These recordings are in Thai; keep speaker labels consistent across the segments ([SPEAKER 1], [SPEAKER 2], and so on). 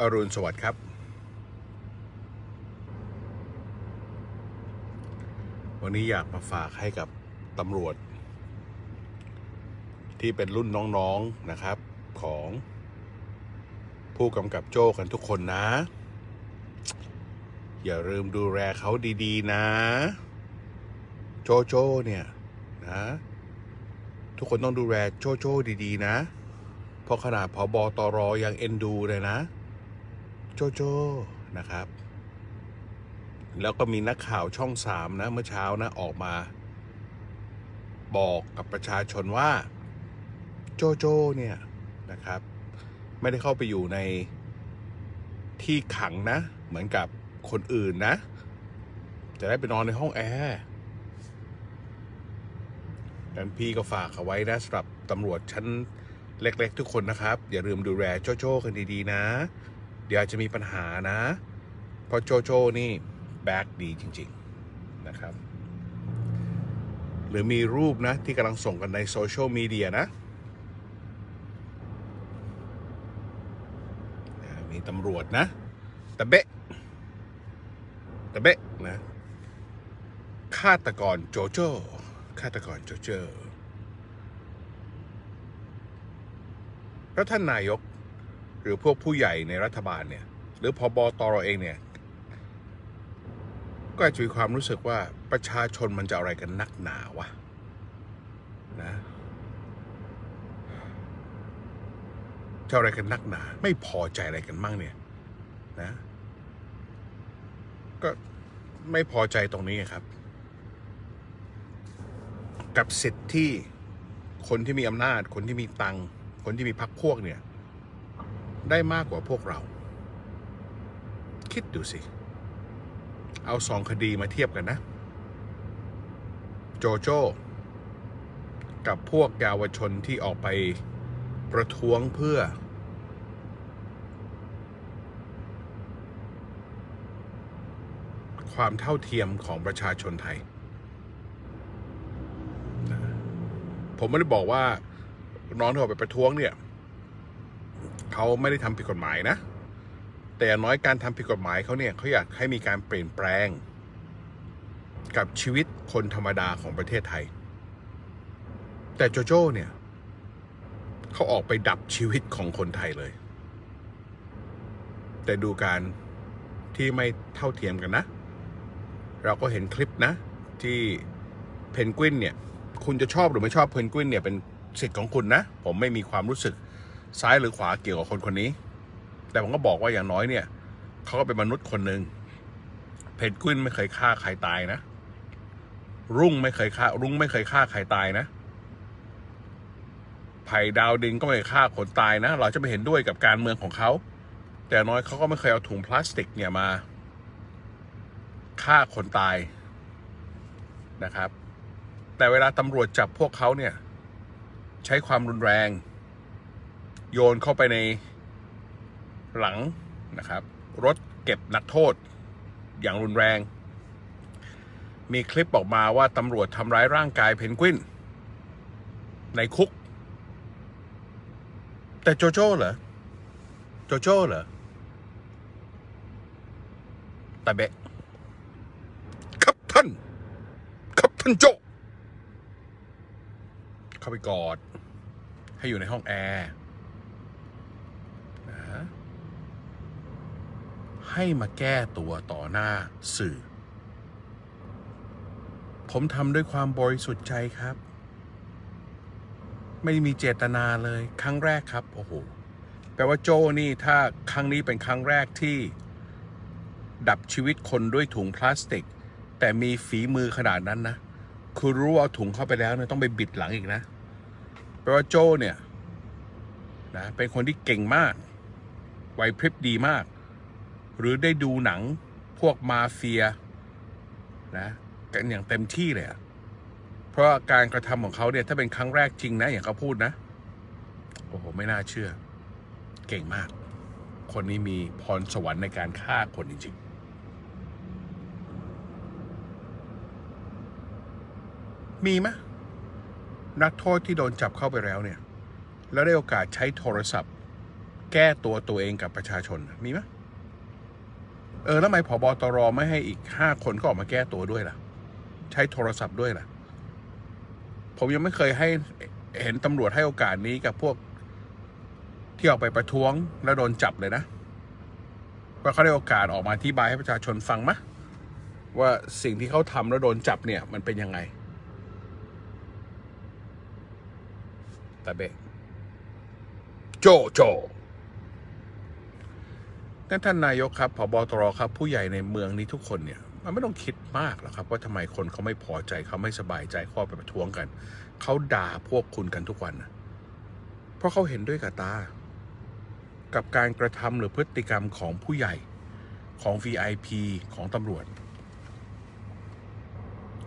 [SPEAKER 1] อรุณสวัสดิ์ครับ วันนี้อยากมาฝากให้กับตำรวจ ที่เป็นรุ่นน้องๆนะครับของผู้กำกับโจ้กันทุกคนนะ อย่าลืมดูแลเขาดีๆ นะ โจโจ้เนี่ยนะ ทุกคนต้องดูแลโจโจ้ดีๆ นะเพราะขนาดพอบอตรอยังเอ็นดูเลยนะ โจโจนะครับ แล้วก็มีนักข่าวช่องสามนะ เมื่อเช้านะออกมา บอกกับประชาชนว่า โจโจเนี่ยนะครับ ไม่ได้เข้าไปอยู่ในที่ขังนะ เหมือนกับคนอื่นนะ จะได้ไปนอนในห้องแอร์ดังนั้นพี่ก็ฝากเอาไว้นะสำหรับตำรวจชั้นเล็ก ๆ ทุกคนนะครับ อย่าลืมดูแลโจโจ้กันดี ๆ นะ เดี๋ยวจะมีปัญหานะ เพราะโจโจ้นี่แบ็กดีจริง ๆ นะครับ หรือมีรูปนะ ที่กำลังส่งกันในโซเชียลมีเดียนะ มีตำรวจนะตะเบะตะเบะนะฆาตกรโจโจ้ฆาตกรโจโจ้แล้วท่านนายก หรือพวกผู้ใหญ่ในรัฐบาลเนี่ย หรือพอบอตรเองเนี่ย ก็อาจจะมีความรู้สึกว่าประชาชนมันจะอะไรกันนักหนาวะนะจะอะไรกันนักหนา ไม่พอใจอะไรกันมั่งเนี่ย นะ ก็ไม่พอใจตรงนี้ครับ กับสิทธิ์ที่คนที่มีอำนาจ คนที่มีตังค์คนที่มีพรรคพวกเนี่ย ได้มากกว่าพวกเรา คิดดูสิ เอาสองคดีมาเทียบกันนะ โจโจ้ กับพวกเยาวชนที่ออกไปประท้วงเพื่อ ความเท่าเทียมของประชาชนไทย ผมไม่ได้บอกว่าน้องที่ออกไปประท้วงเนี่ย เขาไม่ได้ทำผิดกฎหมายนะ แต่อย่างน้อยการทำผิดกฎหมายเขาเนี่ยเขาอยากให้มีการเปลี่ยนแปลง กับชีวิตคนธรรมดาของประเทศไทย แต่โจโจ้เนี่ยเขาออกไปดับชีวิตของคนไทยเลย แต่ดูการที่ไม่เท่าเทียมกันนะ เราก็เห็นคลิปนะ ที่เพนกวินเนี่ย คุณจะชอบหรือไม่ชอบเพนกวินเนี่ยเป็นสิทธิ์ของคุณนะ ผมไม่มีความรู้สึก ซ้ายหรือขวาเกี่ยวกับคนคนนี้ แต่ผมก็บอกว่าอย่างน้อยเนี่ยเขาก็เป็นมนุษย์คนหนึ่งเพนกวินไม่เคยฆ่าใครตายนะ รุ่งไม่เคยฆ่า รุ่งไม่เคยฆ่าใครตายนะไผ่ดาวดินก็ไม่เคยฆ่าคนตายนะ เราจะไม่เห็นด้วยกับการเมืองของเขา แต่น้อยเขาก็ไม่เคยเอาถุงพลาสติกเนี่ยมาฆ่าคนตายนะครับ แต่เวลาตำรวจจับพวกเขาเนี่ย ใช้ความรุนแรง โยนเข้าไปในหลังนะครับ รถเก็บนักโทษอย่างรุนแรง มีคลิปออกมาว่าตำรวจทำร้ายร่างกายเพนกวิน ในคุก แต่โจโจ้เหรอ โจโจ้เหรอตาเบะครับท่าน ครับท่านโจ เข้าไปกอด ให้อยู่ในห้องแอร์นะ ให้มาแก้ตัวต่อหน้าสื่อ ผมทำด้วยความบริสุทธิ์ใจครับ ไม่มีเจตนาเลยครั้งแรกครับ โอ้โห แปลว่าโจนี่ถ้าครั้งนี้เป็นครั้งแรกที่ ดับชีวิตคนด้วยถุงพลาสติก แต่มีฝีมือขนาดนั้นนะ คือรู้ว่าเอาถุงเข้าไปแล้วเนี่ยต้องไปบิดหลังอีกนะ แปลว่าโจเนี่ยนะเป็นคนที่เก่งมากไหวพริบดีมาก หรือได้ดูหนังพวกมาเฟียนะกันอย่างเต็มที่เลยอะเพราะการกระทำของเขาเนี่ยถ้าเป็นครั้งแรกจริงนะ อย่างเขาพูดนะ โอ้โห ไม่น่าเชื่อ เก่งมาก คนนี้มีพรสวรรค์ในการฆ่าคนจริงๆ มีไหมนักโทษที่โดนจับเข้าไปแล้วเนี่ย แล้วได้โอกาสใช้โทรศัพท์ แก้ตัวตัวเองกับประชาชนมีไหม เออแล้วทำไมผบตรไม่ให้อีกห้าคนก็ออกมาแก้ตัวด้วยล่ะ ใช้โทรศัพท์ด้วยล่ะ ผมยังไม่เคยให้เห็นตำรวจให้โอกาสนี้กับพวก ที่ออกไปประท้วงแล้วโดนจับเลยนะว่าเขาได้โอกาสออกมาอธิบายให้ประชาชนฟังมะว่าสิ่งที่เขาทำแล้วโดนจับเนี่ย มันเป็นยังไงต่เบะโจโจ นั่นท่านนายกครับผบตรครับ ผู้ใหญ่ในเมืองนี้ทุกคนเนี่ยมันไม่ต้องคิดมากหรอกครับ ว่าทำไมคนเขาไม่พอใจเขาไม่สบายใจข้อไปประท้วงกัน เขาด่าพวกคุณกันทุกวันนะเพราะเขาเห็นด้วยกับตา กับการกระทำหรือพฤติกรรมของผู้ใหญ่ของ VIP ของตำรวจ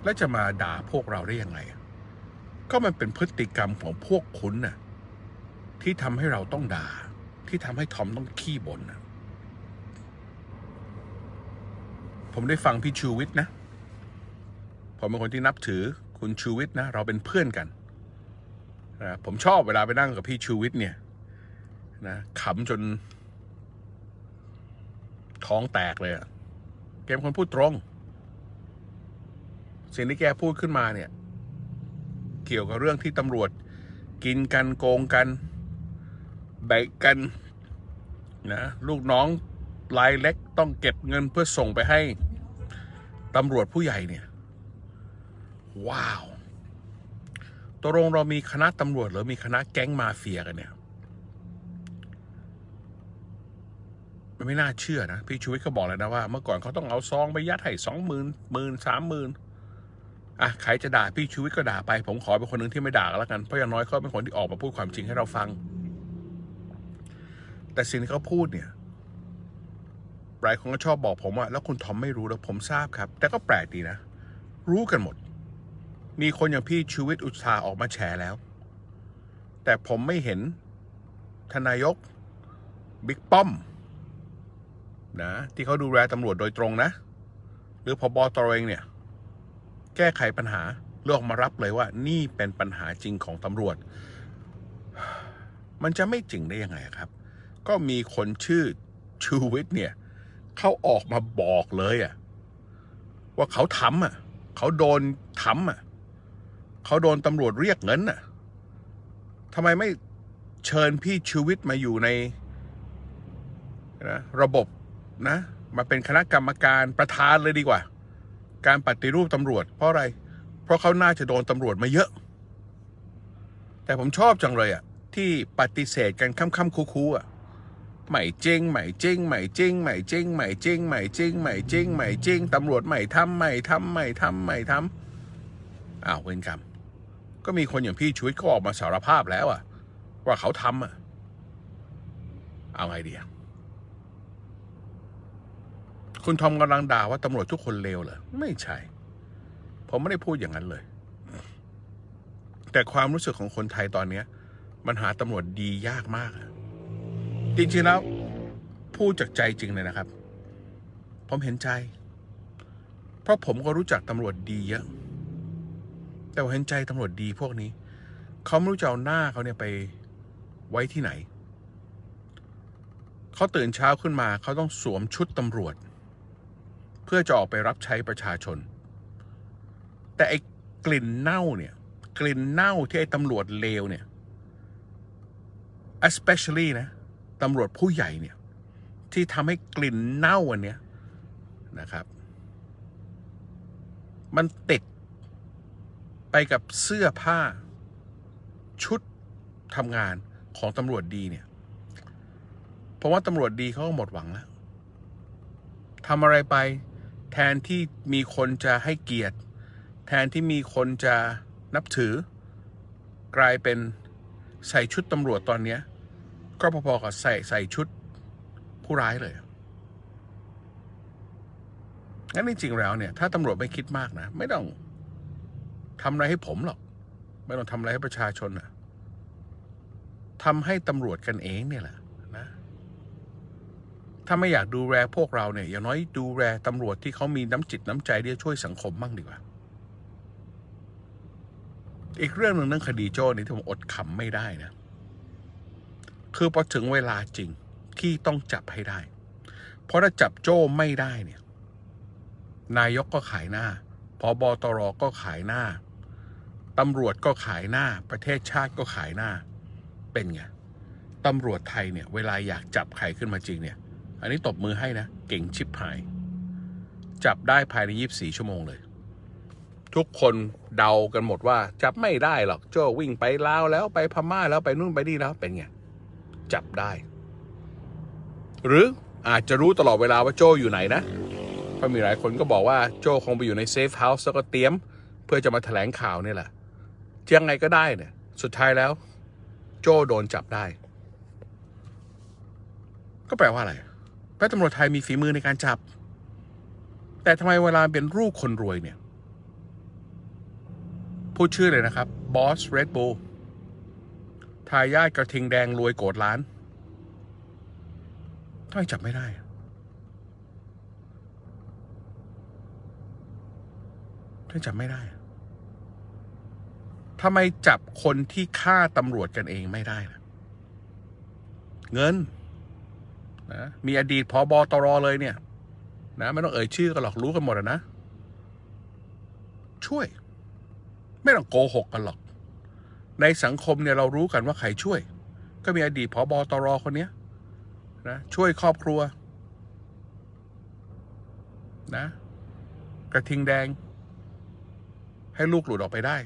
[SPEAKER 1] แล้วจะมาด่าพวกเราได้ยังไง ก็มันเป็นพฤติกรรมของพวกคุณน่ะที่ทำให้เราต้องด่า ที่ทำให้ทอมต้องขี้บ่นนะ ผมได้ฟังพี่ชูวิทย์นะ ผมเป็นคนที่นับถือคุณชูวิทย์นะ เราเป็นเพื่อนกันนะผมชอบเวลาไปนั่งกับพี่ชูวิทย์เนี่ยนะขำจน ท้องแตกเลยอะแกเป็นคนพูดตรง สิ่งที่แกพูดขึ้นมาเนี่ย เกี่ยวกับเรื่องที่ตำรวจ กินกันโกงกันแบ่งกันนะลูกน้อง รายเล็กต้องเก็บเงินเพื่อส่งไปให้ตำรวจผู้ใหญ่เนี่ย ว้าวตกลงเรามีคณะตำรวจหรือมีคณะแก๊งมาเฟียกันเนี่ยมันไม่น่าเชื่อนะ พี่ชูวิทย์เขาบอกเลยนะว่า เมื่อก่อนเขาต้องเอาซองไปยัดให้สองหมื่นหมื่นสามหมื่นอะใครจะด่าพี่ชูวิทย์ก็ด่าไป ผมขอเป็นคนหนึ่งที่ไม่ด่ากันแล้วกัน เพราะอย่างน้อยเขาเป็นคนที่ออกมาพูดความจริงให้เราฟัง แต่สิ่งที่เขาพูดเนี่ย หลายคนก็ชอบบอกผมว่า แล้วคุณทอมไม่รู้แล้วผมทราบครับ แต่ก็แปลกดีนะ รู้กันหมด มีคนอย่างพี่ชูวิทย์อุตสาออกมาแฉแล้ว แต่ผมไม่เห็นทนายกบิ๊กป้อมนะที่เขาดูแลตำรวจโดยตรงนะ หรือพบตรเองเนี่ย แก้ไขปัญหาเลือกมารับเลยว่า นี่เป็นปัญหาจริงของตำรวจ มันจะไม่จริงได้ยังไงครับ ก็มีคนชื่อชูวิทย์เนี่ย เขาออกมาบอกเลยอะว่าเขาทำอะเขาโดนทำอะเขาโดนตำรวจเรียกเงินอะทำไมไม่เชิญพี่ชูวิทย์มาอยู่ในนะระบบนะ มาเป็นคณะกรรมการประธานเลยดีกว่า การปฏิรูปตำรวจ เพราะอะไร เพราะเขาน่าจะโดนตำรวจมาเยอะ แต่ผมชอบจังเลยอะ่ะที่ปฏิเสธกันค่ำๆคู่ๆอะ ใหม่จริงใหม่จริงใหม่จริงใหม่จริงใหม่จริงใหม่จริงใหม่จริงใหม่จริงตำรวจใหม่ทำใหม่ทำใหม่ทำใหม่ทำอ้าวเวรกรรมก็มีคนอย่างพี่ชุวิตเขาออกมาสารภาพแล้วอะว่าเขาทำอะเอาไงดีอะคุณทอมกำลังด่าว่าตำรวจทุกคนเลวเหรอไม่ใช่ ผมไม่ได้พูดอย่างนั้นเลย แต่ความรู้สึกของคนไทยตอนนี้มันหาตำรวจดียากมากอะ จริงๆแล้วพูดจากใจจริงเลยนะครับ ผมเห็นใจ เพราะผมก็รู้จักตำรวจดีเยอะ แต่เห็นใจตำรวจดีพวกนี้ เขาไม่รู้จะเอาหน้าเขาเนี่ยไปไว้ที่ไหน เขาตื่นเช้าขึ้นมาเขาต้องสวมชุดตำรวจ เพื่อจะออกไปรับใช้ประชาชน แต่ไอ้กลิ่นเน่าเนี่ย กลิ่นเน่าที่ไอ้ตำรวจเลวเนี่ย especially นะ ตำรวจผู้ใหญ่เนี่ย ที่ทำให้กลิ่นเน่าอันเนี้ยนะครับ มันติดไปกับเสื้อผ้า ชุดทำงานของตำรวจดีเนี่ยเพราะว่าตำรวจดีเขาก็หมดหวังแล้วทำอะไรไป แทนที่มีคนจะให้เกียรติ แทนที่มีคนจะนับถือ กลายเป็นใส่ชุดตำรวจตอนเนี้ย ก็พอๆกับใส่ใส่ชุดผู้ร้ายเลยงั้นจริงๆแล้วเนี่ย ถ้าตำรวจไม่คิดมากนะ ไม่ต้องทำอะไรให้ผมหรอก ไม่ต้องทำอะไรให้ประชาชนนะทำให้ตำรวจกันเองเนี่ยแหละนะ ถ้าไม่อยากดูแลพวกเราเนี่ย อย่างน้อยดูแลตำรวจที่เขามีน้ำจิตน้ำใจที่จะช่วยสังคมบ้างดีกว่า อีกเรื่องหนึ่งเรื่องคดีโจ้นี่ที่ผมอดขำไม่ได้นะ คือพอถึงเวลาจริงที่ต้องจับให้ได้ เพราะถ้าจับโจ้ไม่ได้เนี่ย นายกก็ขายหน้าพอบอตรก็ขายหน้าตำรวจก็ขายหน้า ประเทศชาติก็ขายหน้า เป็นไงตำรวจไทยเนี่ย เวลาอยากจับใครขึ้นมาจริงเนี่ย อันนี้ตบมือให้นะ เก่งชิบหาย จับได้ภายใน 24 ชั่วโมงเลย ทุกคนเดากันหมดว่า จับไม่ได้หรอก โจ้วิ่งไปลาวแล้วไปพม่าแล้วไปนู่นไปนี่แล้วเป็นไง จับได้ หรืออาจจะรู้ตลอดเวลาว่าโจอยู่ไหนนะเพราะมีหลายคนก็บอกว่าโจคงไปอยู่ในเซฟเฮาส์แล้วก็เตรียม เพื่อจะมาแถลงข่าวนี่แหละยังไงก็ได้เนี่ย สุดท้ายแล้ว โจโดนจับได้ ก็แปลว่าอะไรแปลตำรวจไทยมีฝีมือในการจับ แต่ทำไมเวลาเป็นรูปคนรวยเนี่ย พูดชื่อเลยนะครับบอสเรดบูลายาทกระทิงแดงรวยโกดล้านทำไมจับไม่ได้ ทำไมจับไม่ได้ ทำไมจับคนที่ฆ่าตำรวจกันเองไม่ได้ล่ะเงินนะมีอดีตพอบอตรเลยเนี่ย นะ ไม่ต้องเอ่ยชื่อกันหรอกรู้กันหมดนะ ช่วย ไม่ต้องโกหกกันหรอก ในสังคมเนี่ยเรารู้กันว่าใครช่วย ก็มีอดีตผอบอตรคนเนี้ยนะช่วยครอบครัวนะกระทิงแดง ให้ลูกหลุดออกไปได้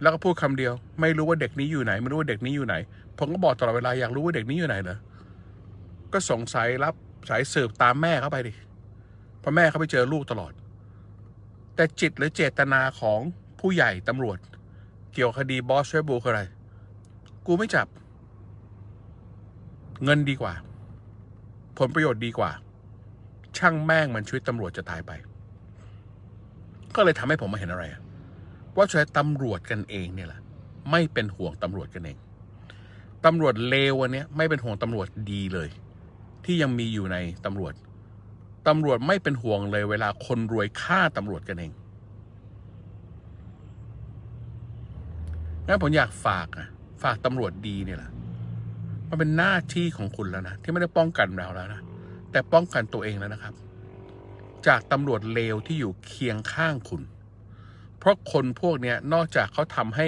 [SPEAKER 1] แล้วก็พูดคำเดียว ไม่รู้ว่าเด็กนี้อยู่ไหน ไม่รู้ว่าเด็กนี้อยู่ไหน ผมก็บอกตลอดเวลาอยากรู้ว่าเด็กนี้อยู่ไหนเหรอก็สงสัยรับสายสืบตามแม่เข้าไปดิเพราะแม่เขาไปเจอลูกตลอด แต่จิตหรือเจตนาของผู้ใหญ่ตำรวจ กี่ยวคดีบอสเชฟบูคืออะไร กูไม่จับ เงินดีกว่า ผลประโยชน์ดีกว่า ช่างแม่งมันชีวิตตำรวจจะตายไป ก็เลยทำให้ผมมาเห็นอะไร ว่าช่วยตำรวจกันเองเนี่ยแหละไม่เป็นห่วงตำรวจกันเองตำรวจเลววันนี้ไม่เป็นห่วงตำรวจดีเลย ที่ยังมีอยู่ในตำรวจตำรวจไม่เป็นห่วงเลยเวลาคนรวยฆ่าตำรวจกันเอง งั้นผมอยากฝากอะฝากตำรวจดีเนี่ยแหละมันเป็นหน้าที่ของคุณแล้วนะที่ไม่ได้ป้องกันเราแล้วนะแต่ป้องกันตัวเองแล้วนะครับ จากตำรวจเลวที่อยู่เคียงข้างคุณ เพราะคนพวกเนี้ยนอกจากเขาทำให้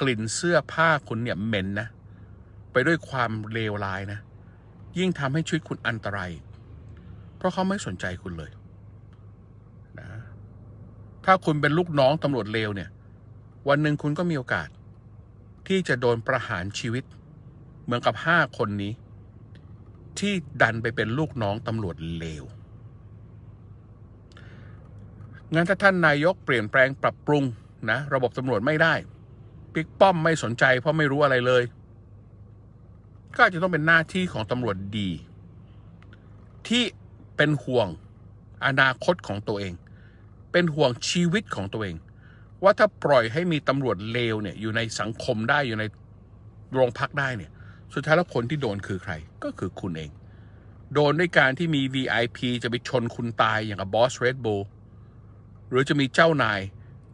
[SPEAKER 1] กลิ่นเสื้อผ้าคุณเนี่ยเหม็นนะ ไปด้วยความเลวร้ายนะ ยิ่งทำให้ชีวิตคุณอันตราย เพราะเขาไม่สนใจคุณเลยนะถ้าคุณเป็นลูกน้องตำรวจเลวเนี่ย วันหนึ่งคุณก็มีโอกาส ที่จะโดนประหารชีวิต เหมือนกับห้าคนนี้ ที่ดันไปเป็นลูกน้องตำรวจเลวงั้นถ้าท่านนายกเปลี่ยนแปลงปรับปรุงนะระบบตำรวจไม่ได้ปิ๊กป้อมไม่สนใจเพราะไม่รู้อะไรเลย ก็อาจจะต้องเป็นหน้าที่ของตำรวจดี ที่เป็นห่วงอนาคตของตัวเอง เป็นห่วงชีวิตของตัวเอง ว่าถ้าปล่อยให้มีตำรวจเลวเนี่ยอยู่ในสังคมได้อยู่ในโรงพักได้เนี่ย สุดท้ายแล้วคนที่โดนคือใคร ก็คือคุณเอง โดนด้วยการที่มี VIP จะไปชนคุณตายอย่างกับบอสเรด l หรือจะมีเจ้านาย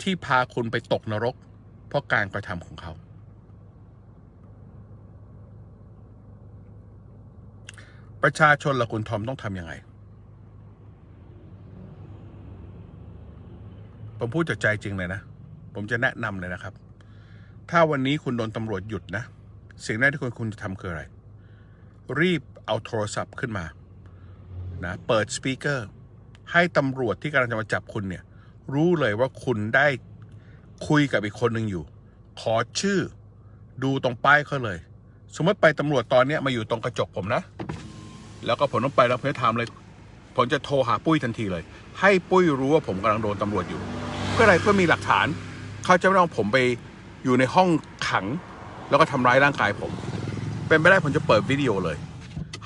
[SPEAKER 1] ที่พาคุณไปตกนรก เพราะการกระทำของเขา ประชาชนละคุณทอมต้องทำยังไงผมพูดจากใจจริงเลยนะ ผมจะแนะนำเลยนะครับ ถ้าวันนี้คุณโดนตำรวจหยุดนะสิ่งแรกที่คุณคุณจะทำคืออะไร รีบเอาโทรศัพท์ขึ้นมานะเปิดสปีกเกอร์ให้ตำรวจที่กำลังจะมาจับคุณเนี่ยรู้เลยว่าคุณได้คุยกับอีกคนหนึ่งอยู่ ขอชื่อดูตรงป้ายเขาเลย สมมติไปตำรวจตอนเนี้มาอยู่ตรงกระจกผมนะ แล้วก็ผมต้องไปแล้วเพื่อถามเลย ผมจะโทรหาปุ้ยทันทีเลย ให้ปุ้ยรู้ว่าผมกำลังโดนตำรวจอยู่ เพื่ออะไรเพื่อมีหลักฐาน เขาจะไม่ต้องผมไปอยู่ในห้องขัง แล้วก็ทำร้ายร่างกายผม เป็นไปได้ผมจะเปิดวิดีโอเลย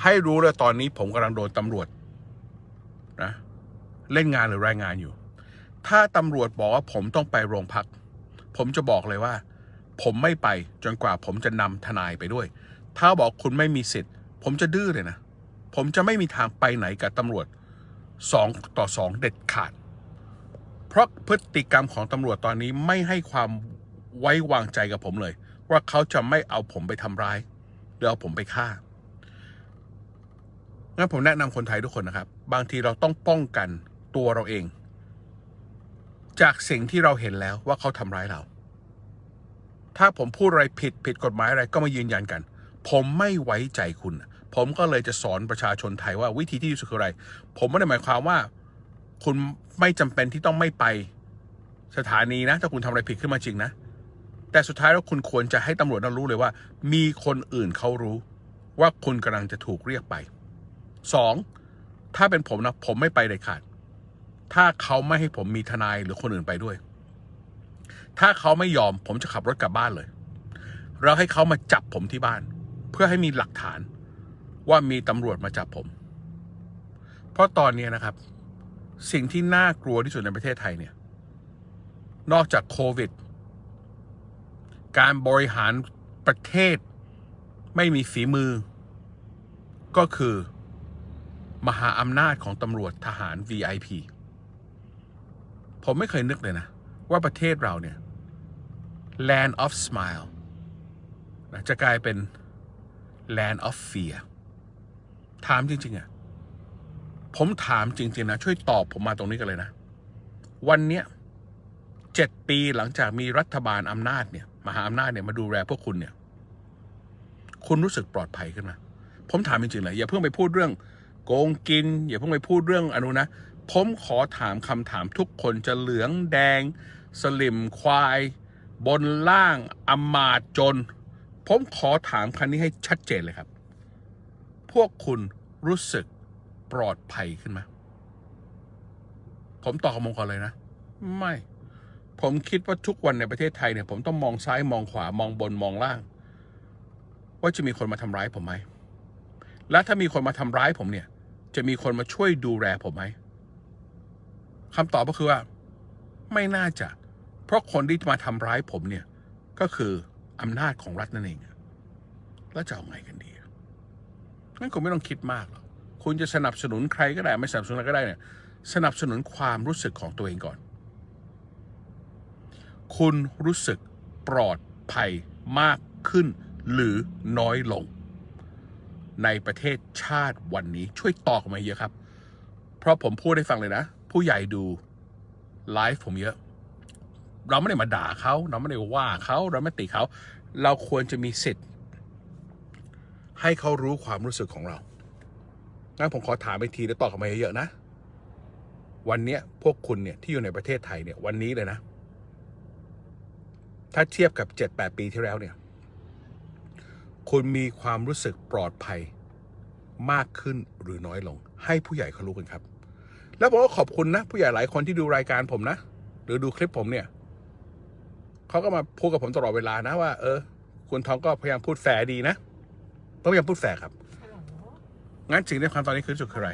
[SPEAKER 1] ให้รู้เลยตอนนี้ผมกำลังโดนตำรวจนะเล่นงานหรือรายงานอยู่ ถ้าตำรวจบอกว่าผมต้องไปโรงพัก ผมจะบอกเลยว่า ผมไม่ไปจนกว่าผมจะนำทนายไปด้วย ถ้าบอกคุณไม่มีสิทธิ์ ผมจะดื้อเลยนะ ผมจะไม่มีทางไปไหนกับตำรวจสองต่อสองเด็ดขาด เพราะพฤติกรรมของตำรวจตอนนี้ไม่ให้ความไว้วางใจกับผมเลย ว่าเขาจะไม่เอาผมไปทำร้าย หรือเอาผมไปฆ่างั้นผมแนะนำคนไทยทุกคนนะครับ บางทีเราต้องป้องกันตัวเราเอง จากสิ่งที่เราเห็นแล้วว่าเขาทำร้ายเรา ถ้าผมพูดอะไรผิดผิดกฎหมายอะไรก็มายืนยันกัน ผมไม่ไว้ใจคุณ ผมก็เลยจะสอนประชาชนไทยว่าวิธีที่ดีสุดคืออะไร ผมไม่ได้หมายความว่า คุณไม่จำเป็นที่ต้องไม่ไปสถานีนะ ถ้าคุณทำอะไรผิดขึ้นมาจริงนะ แต่สุดท้ายแล้วคุณควรจะให้ตำรวจนั้นรู้เลยว่า มีคนอื่นเขารู้ ว่าคุณกำลังจะถูกเรียกไปสองถ้าเป็นผมนะ ผมไม่ไปเด็ดขาด ถ้าเขาไม่ให้ผมมีทนายหรือคนอื่นไปด้วย ถ้าเขาไม่ยอมผมจะขับรถกลับบ้านเลยแล้วให้เขามาจับผมที่บ้าน เพื่อให้มีหลักฐานว่ามีตำรวจมาจับผม เพราะตอนนี้นะครับ สิ่งที่น่ากลัวที่สุดในประเทศไทยเนี่ย นอกจากโควิด การบริหารประเทศไม่มีฝีมือ ก็คือ มหาอำนาจของตำรวจทหาร VIP ผมไม่เคยนึกเลยนะ ว่าประเทศเราเนี่ย land of smile จะกลายเป็น land of fear ถามจริงๆอะ ผมถามจริงๆนะช่วยตอบผมมาตรงนี้กันเลยนะ วันเนี้ยเจ็ดปีหลังจากมีรัฐบาลอำนาจเนี่ยมหาอำนาจเนี่ยมาดูแลพวกคุณเนี่ย คุณรู้สึกปลอดภัยขึ้นไหมผมถามจริงๆเลยอย่าเพิ่งไปพูดเรื่อง โกงกิน อย่าเพิ่งไปพูดเรื่องอนุนะ ผมขอถามคำถามทุกคนจะเหลืองแดง สลิมควาย บนล่างอมาตจน ผมขอถามคันนี้ให้ชัดเจนเลยครับ พวกคุณรู้สึก ปลอดภัยขึ้นไหมผมตอบคำมงคลเลยนะ ไม่ ผมคิดว่าทุกวันในประเทศไทยเนี่ย ผมต้องมองซ้ายมองขวามองบนมองล่าง ว่าจะมีคนมาทำร้ายผมไหม และถ้ามีคนมาทำร้ายผมเนี่ย จะมีคนมาช่วยดูแลผมไหมคำตอบก็คือว่า ไม่น่าจะ เพราะคนที่มาทำร้ายผมเนี่ย ก็คืออำนาจของรัฐนั่นเองแล้วจะเอาไงกันดีงั้นคุณไม่ต้องคิดมากหรอก คุณจะสนับสนุนใครก็ได้ไม่สนับสนุนอะไรก็ได้เนี่ยสนับสนุนความรู้สึกของตัวเองก่อน คุณรู้สึกปลอดภัยมากขึ้นหรือน้อยลง ในประเทศชาติวันนี้ช่วยตอบมาเยอะครับ เพราะผมพูดให้ฟังเลยนะ ผู้ใหญ่ดูไลฟ์ผมเยอะ เราไม่ได้มาด่าเขาเราไม่ได้ว่าเขาเราไม่ติเขา เราควรจะมีสิทธิ์ ให้เขารู้ความรู้สึกของเรา งั้นผมขอถามไปทีแล้วตอบกลับมาเยอะๆนะ วันเนี้ยพวกคุณเนี่ยที่อยู่ในประเทศไทยเนี่ยวันนี้เลยนะ ถ้าเทียบกับเจ็ดแปดปีที่แล้วเนี่ย คุณมีความรู้สึกปลอดภัยมากขึ้นหรือน้อยลง ให้ผู้ใหญ่เขารู้กันครับ แล้วผมก็ขอบคุณนะ ผู้ใหญ่หลายคนที่ดูรายการผมนะ หรือดูคลิปผมเนี่ยเขาก็มาพูดกับผมตลอดเวลานะว่า เออ คุณทองก็พยายามพูดแฝดีนะต้องพยายามพูดแฝครับ งั้นสิ่งที่ความตอนนี้คือที่สุดคืออะไร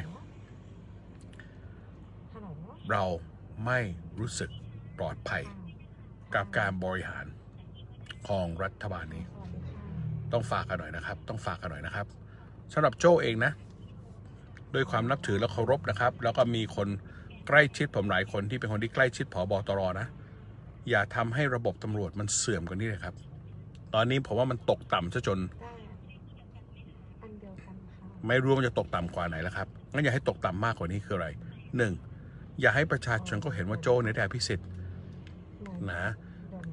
[SPEAKER 1] เราไม่รู้สึกปลอดภัย กับการบริหารของรัฐบาลนี้ ต้องฝากกันหน่อยนะครับ ต้องฝากกันหน่อยนะครับสำหรับโจ้เองนะ ด้วยความนับถือและเคารพนะครับ แล้วก็มีคนใกล้ชิดผมหลายคนที่เป็นคนที่ใกล้ชิดผอบอตรนะ อย่าทำให้ระบบตำรวจมันเสื่อมกว่านี้เลยครับ ตอนนี้ผมว่ามันตกต่ำซะจน
[SPEAKER 2] ไม่
[SPEAKER 1] รู้ว่ามันจะตกต่ำกว่าไหนแล้วครับงั้นอย่าให้ตกต่ำมากกว่านี้คืออะไรหนึ่งอย่าให้ประชาชนก็เห็นว่าโจ้เนี่ยได้พิสิทธิ์นะ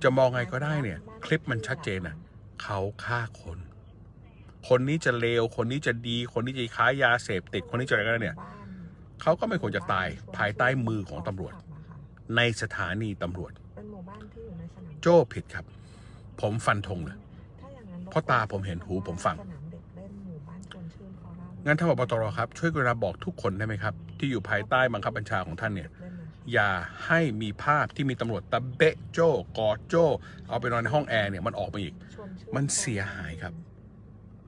[SPEAKER 1] จะมองไงก็ได้เนี่ย คลิปมันชัดเจนนะเขาฆ่าคน คนนี้จะเลวคนนี้จะดี คนนี้จะค้ายาเสพติดคนนี้จะอะไรก็ได้เนี่ยเขาก็ไม่ควรจะตายภายใต้มือของตำรวจ ในสถานีตำรวจ โจ้ผิดครับ ผมฟันธงเลย
[SPEAKER 2] ถ้าอย่างนั้น
[SPEAKER 1] เพราะตาผมเห็นหูผมฟัง งั้นท่านผบตรครับ ช่วยกรุณาบอกทุกคนได้ไหมครับ ที่อยู่ภายใต้บังคับบัญชาของท่านเนี่ย
[SPEAKER 2] เล่นหน่อยค่ะ
[SPEAKER 1] อย่าให้มีภาพที่มีตำรวจตะเบะโจ้กอดโจ้เอาไปนอนในห้องแอร์เนี่ยมันออกมาอีก
[SPEAKER 2] ชวนชื่
[SPEAKER 1] มันเสียหายครับ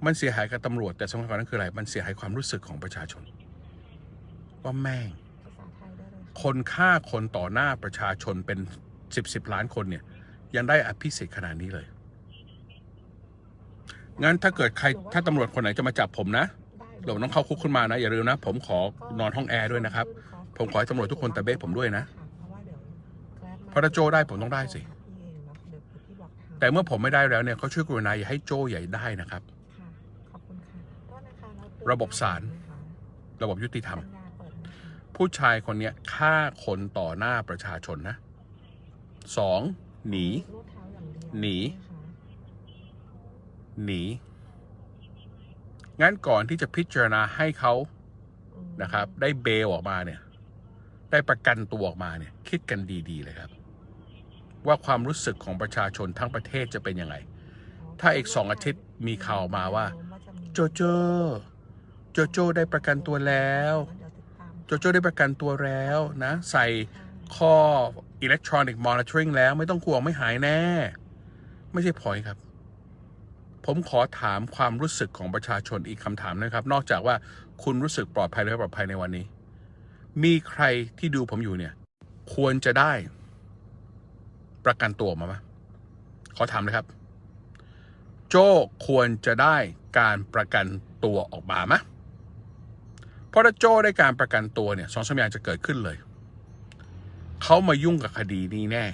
[SPEAKER 1] มันเสียหายกับตำรวจแต่สำคัญกว่านั้นคืออะไร มันเสียหายความรู้สึกของประชาชน ว่าแม่ง
[SPEAKER 2] ภาษาไทยได้เลยค่ะ
[SPEAKER 1] คนฆ่าคนต่อหน้าประชาชนเป็นสิบสิบล้านคนเนี่ย ยังได้อภิสิทธิ์ขนาดนี้เลยงั้นถ้าเกิดใครถ้าตำรวจคนไหนจะมาจับผมนะ เดี๋ยวต้องเข้าคุกขึ้นมานะ อย่าลืมนะ ผมขอนอนห้องแอร์ด้วยนะครับ ผมขอให้ตำรวจทุกคนแตะเบะผมด้วยนะเพราะถ้าโจได้ผมต้องได้สิ แต่เมื่อผมไม่ได้แล้วเนี่ยเขาช่วยกรุณาอย่าให้โจใหญ่ได้นะครับ ระบบศาลระบบยุติธรรม ผู้ชายคนนี้ฆ่าคนต่อหน้าประชาชนนะสองหนี หนี
[SPEAKER 2] ห
[SPEAKER 1] นี งั้นก่อนที่จะพิจารณาให้เขา
[SPEAKER 2] อืม
[SPEAKER 1] นะครับ ได้เบลออกมาเนี่ย ได้ประกันตัวออกมาเนี่ย คิดกันดีๆเลยครับ ว่าความรู้สึกของประชาชนทั้งประเทศจะเป็นยังไง ถ้าอีกสองอาทิตย์มีข่าวมาว่า โจโจ โจโจได้ประกันตัวแล้ว
[SPEAKER 2] เดี๋ยวติดตาม
[SPEAKER 1] โจโจได้ประกันตัวแล้วนะ ใส่ข้อ electronic monitoring แล้ว ไม่ต้องกลัวไม่หายแน่ ไม่ใช่พอยครับ ผมขอถามความรู้สึกของประชาชนอีกคำถามนะครับ นอกจากว่าคุณรู้สึกปลอดภัยหรือไม่ปลอดภัยในวันนี้ มีใครที่ดูผมอยู่เนี่ย ควรจะได้ประกันตัวมาไหมขอถามเลยครับ โจ้ควรจะได้การประกันตัวออกมาไหมเพราะถ้าโจ้ได้การประกันตัวเนี่ยสองสามอย่างจะเกิดขึ้นเลย เขามายุ่งกับคดีนี้แน่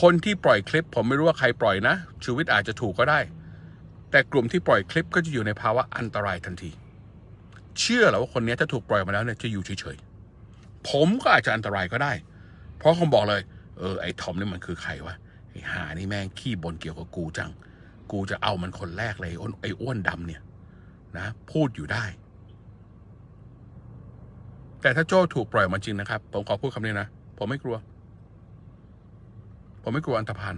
[SPEAKER 1] คนที่ปล่อยคลิป ผมไม่รู้ว่าใครปล่อยนะชูวิทย์อาจจะถูกก็ได้ แต่กลุ่มที่ปล่อยคลิปก็จะอยู่ในภาวะอันตรายทันที เชื่อหรอว่าคนนี้ถ้าถูกปล่อยมาแล้วเนี่ยจะอยู่เฉยๆผมก็อาจจะอันตรายก็ได้ เพราะผมบอกเลย เออไอ้ทอมนี่มันคือใครวะไอ้หานี่แม่งขี้บนเกี่ยวกับกูจัง กูจะเอามันคนแรกเลยไอ้อ้วนไอ้อ้วนดำเนี่ย นะ พูดอยู่ได้ แต่ถ้าโจ้ถูกปล่อยมาจริงนะครับ ผมขอพูดคำนี้นะ ผมไม่กลัว ผมไม่กลัวอันตรพาน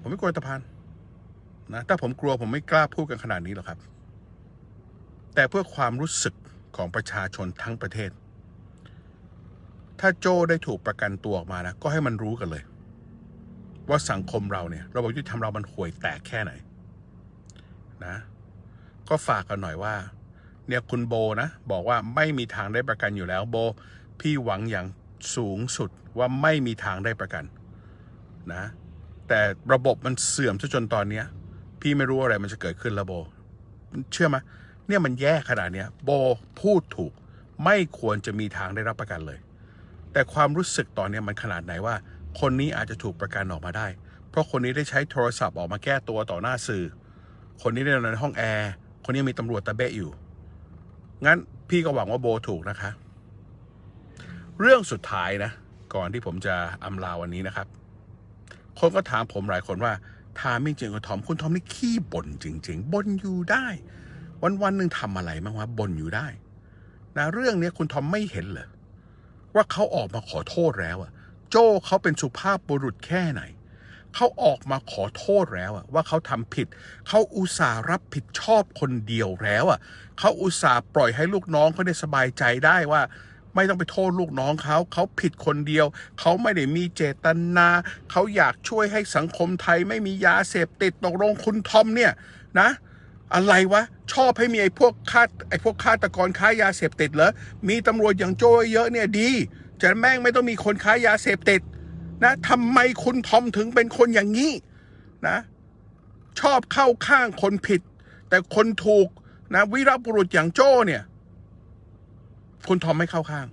[SPEAKER 1] ผมไม่กลัวอันตรพานนะถ้าผมกลัวผมไม่กล้าพูดกันขนาดนี้หรอกครับ แต่เพื่อความรู้สึกของประชาชนทั้งประเทศ ถ้าโจ้ได้ถูกประกันตัวออกมานะก็ให้มันรู้กันเลย ว่าสังคมเราเนี่ยระบบยุติธรรมเรามันห่วยแตกแค่ไหนนะ ก็ฝากกันหน่อยว่า เนี่ยคุณโบนะ บอกว่าไม่มีทางได้ประกันอยู่แล้วโบ พี่หวังอย่าง สูงสุดว่าไม่มีทางได้ประกันนะแต่ระบบมันเสื่อมซะจนตอนเนี้ย พี่ไม่รู้อะไรมันจะเกิดขึ้นล้วโบ เชื่อไหมเนี่ยมันแย่ขนาดเนี้ยโบพูดถูก ไม่ควรจะมีทางได้รับประกันเลย แต่ความรู้สึกตอนนี้มันขนาดไหนว่า คนนี้อาจจะถูกประกันออกมาได้ เพราะคนนี้ได้ใช้โทรศัพท์ออกมาแก้ตัวต่อหน้าสื่อ คนนี้ได้นอนในห้องแอร์คนนี้มีตำรวจตะเบะอยู่งั้นพี่ก็หวังว่าโบถูกนะคะ เรื่องสุดท้ายนะ ก่อนที่ผมจะอำลาวันนี้นะครับ คนก็ถามผมหลายคนว่าถามจริงๆคุณทอมคุณทอมนี่ขี้บ่นจริง ๆบ่นอยู่ได้ วันวันหนึ่งทำอะไรบ้างวะบ่นอยู่ได้นะเรื่องเนี้ยคุณทอมไม่เห็นเหรอว่าเขาออกมาขอโทษแล้วอะโจ้เขาเป็นสุภาพบุรุษแค่ไหนเขาออกมาขอโทษแล้วอะว่าเขาทำผิด เขาอุตส่าห์รับผิดชอบคนเดียวแล้วอะเขาอุตส่าห์ปล่อยให้ลูกน้องเขาได้สบายใจได้ว่า ไม่ต้องไปโทษลูกน้องเขา เขาผิดคนเดียว เขาไม่ได้มีเจตนา เขาอยากช่วยให้สังคมไทยไม่มียาเสพติดตกลงคุณทอมเนี่ยนะ อะไรวะ ชอบให้มีไอ้พวกฆาตไอ้พวกฆาตกรค้ายาเสพติดเหรอ มีตำรวจอย่างโจ้เยอะเนี่ยดี จะแม่งไม่ต้องมีคนค้ายาเสพติดนะทำไมคุณทอมถึงเป็นคนอย่างนี้นะ ชอบเข้าข้างคนผิด แต่คนถูกนะวิรบุรุษอย่างโจ้เนี่ย คุณทอมไม่เข้าข้าง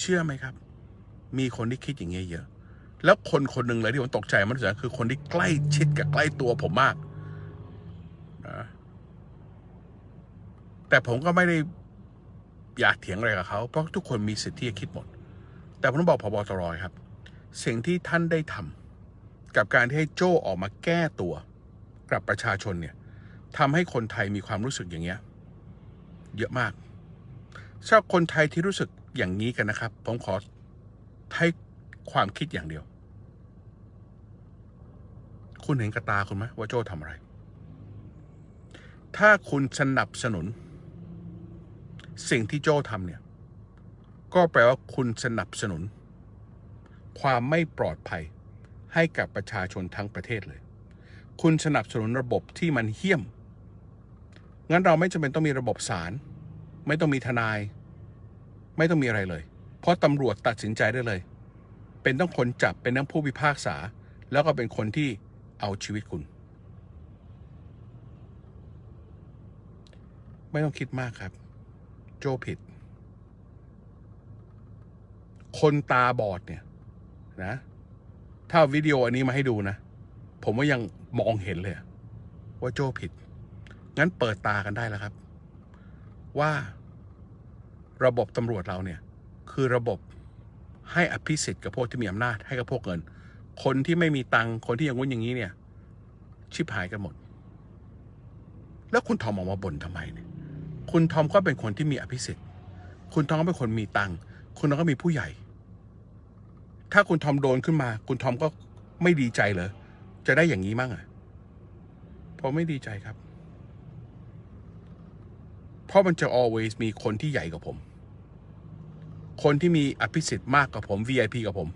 [SPEAKER 1] เชื่อไหมครับ มีคนที่คิดอย่างเงี้ยเยอะ แล้วคนคนหนึ่งเลยที่ผมตกใจมากที่สุดคือคนที่ใกล้ชิดกับใกล้ตัวผมมากนะแต่ผมก็ไม่ได้อยากเถียงอะไรกับเขาเพราะทุกคนมีสิทธิ์ที่จะคิดหมด แต่ผมต้องบอกพบตรครับ สิ่งที่ท่านได้ทำกับการที่ให้โจ้ออกมาแก้ตัว กับประชาชนเนี่ยทำให้คนไทยมีความรู้สึกอย่างเงี้ย เยอะมาก ชอบคนไทยที่รู้สึกอย่างนี้กันนะครับ ผมขอให้ความคิดอย่างเดียว คุณเห็นกระตาคุณไหมว่าโจ้ทำอะไร ถ้าคุณสนับสนุน สิ่งที่โจ้ทำเนี่ย ก็แปลว่าคุณสนับสนุน ความไม่ปลอดภัยให้กับประชาชนทั้งประเทศเลย คุณสนับสนุนระบบที่มันเหี้ยม งั้นเราไม่จำเป็นต้องมีระบบศาล ไม่ต้องมีทนาย ไม่ต้องมีอะไรเลย เพราะตำรวจตัดสินใจได้เลย เป็นต้องคนจับเป็นทั้งผู้พิพากษา แล้วก็เป็นคนที่เอาชีวิตคุณ ไม่ต้องคิดมากครับ โจผิด คนตาบอดเนี่ยนะ ถ้าวิดีโออันนี้มาให้ดูนะ ผมว่ายังมองเห็นเลย ว่าโจผิด งั้นเปิดตากันได้แล้วครับ ว่า ระบบตำรวจเราเนี่ยคือระบบให้อภิสิทธิ์กับพวกที่มีอำนาจให้กับพวกเงิน คนที่ไม่มีตังค์คนที่อย่างงู้นอย่างนี้เนี่ย ชิบหายกันหมด แล้วคุณทอมออกมาบ่นทำไมเนี่ยคุณทอมก็เป็นคนที่มีอภิสิทธิ์ คุณทอมก็เป็นคนมีตังค์คุณทอมก็มีผู้ใหญ่ ถ้าคุณทอมโดนขึ้นมา คุณทอมก็ไม่ดีใจเลยจะได้อย่างนี้มั่งอะผมไม่ดีใจครับ เพราะมันจะ always มีคนที่ใหญ่กว่าผม คนที่มีอภิสิทธิ์มากกว่าผม VIP กับผม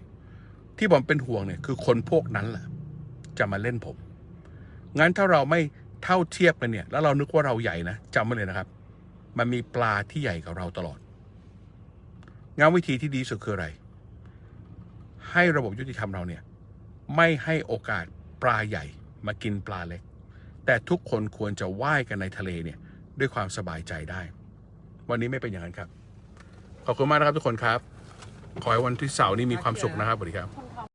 [SPEAKER 1] ที่ผมเป็นห่วงเนี่ยคือคนพวกนั้นแหละจะมาเล่นผม งั้นถ้าเราไม่เท่าเทียบกันเนี่ย แล้วเรานึกว่าเราใหญ่นะจำไว้เลยนะครับ มันมีปลาที่ใหญ่กว่าเราตลอดงั้นวิธีที่ดีสุดคืออะไร ให้ระบบยุติธรรมเราเนี่ย ไม่ให้โอกาสปลาใหญ่มากินปลาเล็ก แต่ทุกคนควรจะว่ายกันในทะเลเนี่ย ด้วยความสบายใจได้ วันนี้ไม่เป็นอย่างนั้นครับ ขอบคุณมากนะครับทุกคนครับ ขอให้วันที่เสาร์นี้มีความสุขนะครับสวัสดีครับ